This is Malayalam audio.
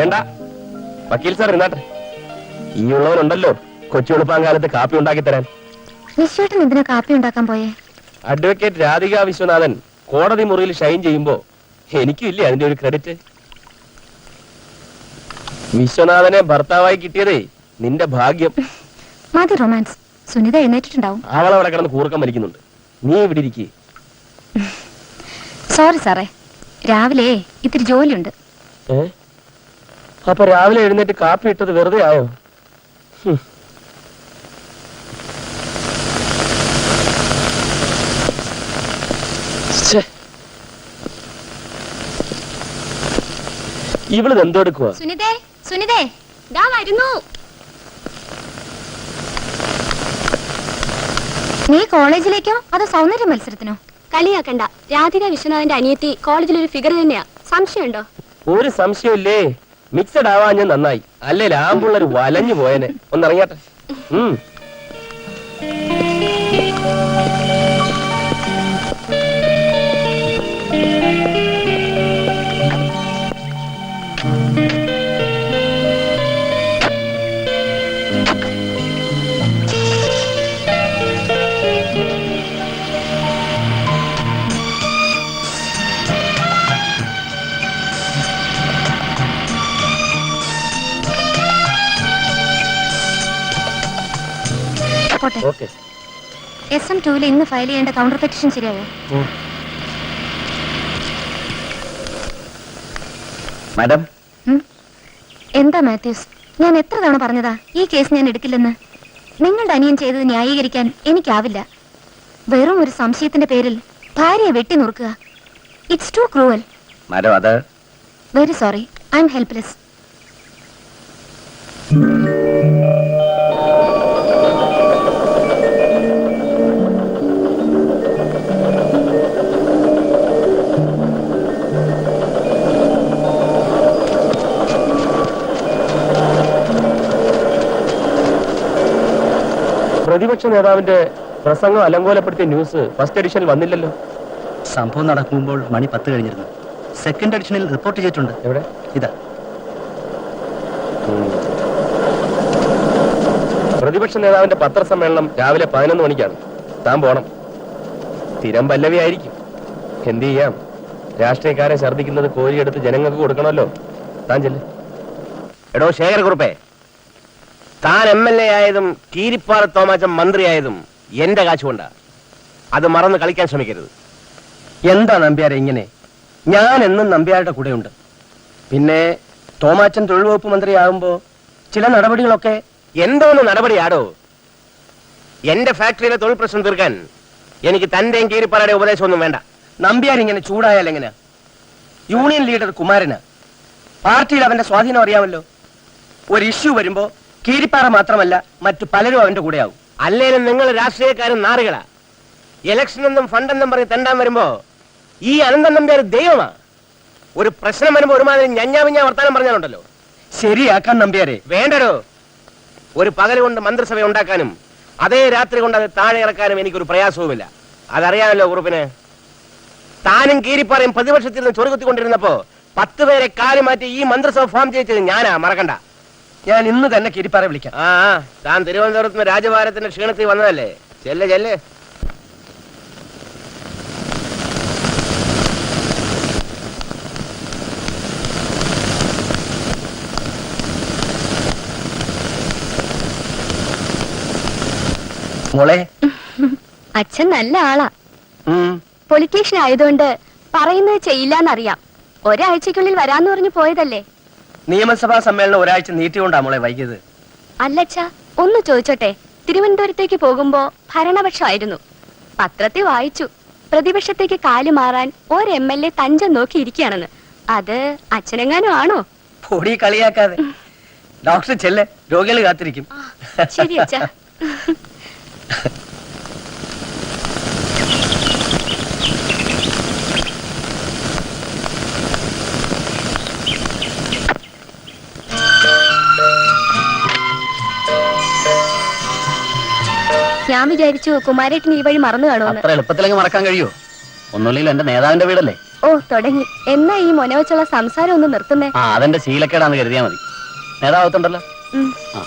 വേണ്ട. വക്കീൽ സാർ ഇരുന്നാട്ടെ. ഈ ഉള്ളവനുണ്ടല്ലോ കൊച്ചു എളുപ്പാങ്കാലത്ത് കാപ്പി ഉണ്ടാക്കി തരാൻ. വിശ്വേട്ടൻ എന്തിനാ കാപ്പി ഉണ്ടാക്കാൻ പോയേ? അഡ്വക്കേറ്റ് രാധിക വിശ്വനാഥൻ കോടതി മുറിയിൽ ഷൈൻ ചെയ്യുമ്പോ എനിക്കും ഇല്ലേ അതിന്റെ ഒരു ക്രെഡിറ്റ് വിശ്വനാഥനെ ഭർത്താവായി കിട്ടിയതേ നിന്റെ ഭാഗ്യം. മതി റൊമാൻസ്. സുനിത എഴുന്നേറ്റിട്ടുണ്ടാവും. അവളവിടെ കിടന്ന് കൂർക്കം മരിക്കുന്നുണ്ട് നീ ഇവിടെ ഇരിക്കേ. സോറി സാറേ. രാവിലെ ഇത്തിരി ജോലിയുണ്ട്. ഏ? അപ്പൊ രാവിലെ എഴുന്നേറ്റ് കാപ്പി ഇട്ടത് വെറുതെ ആയോ ഇവിടെ ഛെ. ഇവളിത് സുനിതേ സുനിതേ ദാ വരുന്നു. നീ കോളേജിലേക്കോ അതോ സൗന്ദര്യ മത്സരത്തിനോ? കളിയാക്കണ്ട. രാധിക വിശ്വനാഥന്റെ അനിയത്തി കോളേജിലൊരു ഫിഗർ തന്നെയാ. സംശയമുണ്ടോ? ഒരു സംശയമില്ലേ മിക്സഡ് ആവാഞ്ഞ നന്നായി. അല്ലേ ലാമ്പുള്ളൊരു വലഞ്ഞു പോയനെ. ഒന്നിറങ്ങിയാട്ടെ. ഉം. ഓക്കെ. എസ് എം ടൂവിൽ ഇന്ന് ഫയൽ ചെയ്യേണ്ട കൗണ്ടർ പെറ്റീഷൻ ശരിയായോ? മാഡം? എന്താ മാത്യൂസ്? ഞാൻ എത്ര തവണ പറഞ്ഞതാ? ഈ കേസ് ഞാൻ എടുക്കില്ലെന്ന്. നിങ്ങളുടെ അനിയൻ ചെയ്തത് ന്യായീകരിക്കാൻ എനിക്കാവില്ല. വെറും ഒരു സംശയത്തിന്റെ പേരിൽ ഭാര്യയെ വെട്ടി നുറുക്കുക. ഇറ്റ്സ് ടു ക്രൂവൽ മാഡം അത് very sorry I'm helpless പ്രതിപക്ഷ നേതാവിന്റെ പ്രസംഗം അലങ്കോലപ്പെടുത്തിയ ന്യൂസ് ഫസ്റ്റ് എഡിഷനിൽ വന്നില്ലല്ലോ. സംഭവം നടക്കുമ്പോൾ മണി പത്ത് കഴിഞ്ഞിരുന്നു. സെക്കൻഡ് എഡിഷനിൽ റിപ്പോർട്ട് ചെയ്തിട്ടുണ്ട്. എവിടെ? ഇതാ. പ്രതിപക്ഷ നേതാവിന്റെ പത്രസമ്മേളനം രാവിലെ പതിനൊന്ന് മണിക്കാണ്. താൻ പോണം. സ്ഥിരം പല്ലവി ആയിരിക്കും. എന്ത് ചെയ്യാം? രാഷ്ട്രീയക്കാരെ ഛർദ്ദിക്കുന്നത് കോരിയെടുത്ത് ജനങ്ങൾക്ക് കൊടുക്കണമല്ലോ. താൻ ചെല്ലേ. എടോ ശേഖരക്കുറുപ്പേ താൻ എം എൽ എ ആയതും കീരിപ്പാറ തോമാച്ചൻ മന്ത്രിയായതും എന്റെ കാശുകൊണ്ടാ അത് മറന്ന് കളിക്കാൻ ശ്രമിക്കരുത്. എന്താ നമ്പ്യാരെ ഇങ്ങനെ? ഞാൻ എന്നും നമ്പ്യാരുടെ കൂടെയുണ്ട്. പിന്നെ തോമാച്ചൻ തൊഴിൽ വകുപ്പ് മന്ത്രിയാകുമ്പോ ചില നടപടികളൊക്കെ എന്തോന്ന് നടപടിയാടോ? എന്റെ ഫാക്ടറിയിലെ തൊഴിൽ പ്രശ്നം തീർക്കാൻ എനിക്ക് തന്റെയും കീരിപ്പാറയുടെ ഉപദേശമൊന്നും വേണ്ട. നമ്പ്യാർ ഇങ്ങനെ ചൂടായാൽ എങ്ങനെ? യൂണിയൻ ലീഡർ കുമാരന് പാർട്ടിയിൽ അവന്റെ സ്വാധീനം അറിയാമല്ലോ. ഒരു ഇഷ്യൂ വരുമ്പോ കീരിപ്പാറ മാത്രമല്ല മറ്റു പലരും അവന്റെ കൂടെയാവും. അല്ലേലും നിങ്ങൾ രാഷ്ട്രീയക്കാരും നാറുകളാ. ഇലക്ഷൻ എന്നും ഫണ്ട് എന്നും പറഞ്ഞ് തെണ്ടാൻ വരുമ്പോ ഈ അനന്തൻ നമ്പ്യാർ ദൈവമാ. ഒരു പ്രശ്നം വരുമ്പോ ഒരുമാതിരി ഞഞ്ഞാവിഞ്ഞ വർത്താനം പറഞ്ഞാലുണ്ടല്ലോ. ശരിയാക്കാൻ നമ്പ്യാരെ. വേണ്ടടോ. ഒരു പകൽ കൊണ്ട് മന്ത്രിസഭ ഉണ്ടാക്കാനും അതേ രാത്രി കൊണ്ട് അത് താഴെ ഇറക്കാനും എനിക്കൊരു പ്രയാസവുമില്ല. അതറിയാമല്ലോ കുറുപ്പിന്. താനും കീരിപ്പാറയും പ്രതിപക്ഷത്തിൽ നിന്ന് ചൊറുകുത്തിക്കൊണ്ടിരുന്നപ്പോ പത്ത് പേരെ കാലി മാറ്റി ഈ മന്ത്രിസഭ ഫോം ചെയ്യിച്ചത് ഞാനാ. മറക്കണ്ട. ഞാൻ ഇന്ന് തന്നെ കിരിപ്പാറ വിളിക്കാം. ആ താൻ തിരുവനന്തപുരത്ത് നിന്ന് രാജഭാരത്തിന്റെ ക്ഷീണത്തിൽ വന്നതല്ലേ? ചെല്ല് ചെല്ല്. മോളെ? അച്ഛൻ നല്ല ആളാ. ഉം, പൊളിറ്റീഷ്യൻ ആയതുകൊണ്ട് പറയുന്നത് ചെയ്യില്ലെന്നറിയാം. ഒരാഴ്ചക്കുള്ളിൽ വരാന്ന് പറഞ്ഞു പോയതല്ലേ? നിയമസഭാ സമ്മേളനം ഒരാഴ്ച നീട്ടിക്കൊണ്ടാ മോളെ വൈകിയത്. അല്ലച്ച ഒന്ന് ചോദിച്ചോട്ടെ. തിരുവനന്തപുരത്തേക്ക് പോകുമ്പോ ഭരണപക്ഷമായിരുന്നു. പത്രത്തിൽ വായിച്ചു. പ്രതിപക്ഷത്തേക്ക് കാൽ മാറാൻ ഒരു എം എൽ എ തഞ്ചം നോക്കിയിരിക്കുകയാണെന്ന് അത് അച്ഛനെങ്ങാനും ആണോ? പൊടി കളിയാക്കാതെ. ഡോക്ടർ ചെല്ലേ. രോഗികൾ കാത്തിരിക്കും. ശരി അച്ഛാ ഞാൻ വിചാരിച്ചു കുമാരേട്ടൻ ഈ വഴി മറന്നു കാണുമെന്ന്. അത്ര എളുപ്പത്തിലേക്ക് മറക്കാൻ കഴിയോ? ഒന്നുമില്ലെങ്കിൽ എന്റെ നേതാവിന്റെ വീടല്ലേ? ഓ തുടങ്ങി. എന്നാ ഈ മൊന വെച്ചുള്ള സംസാരം ഒന്ന് നിർത്തുന്നേ? ആ അതെന്റെ ശീലക്കേടാന്ന് കരുതിയാ മതി. നേതാവത്തുണ്ടല്ലോ. ആ.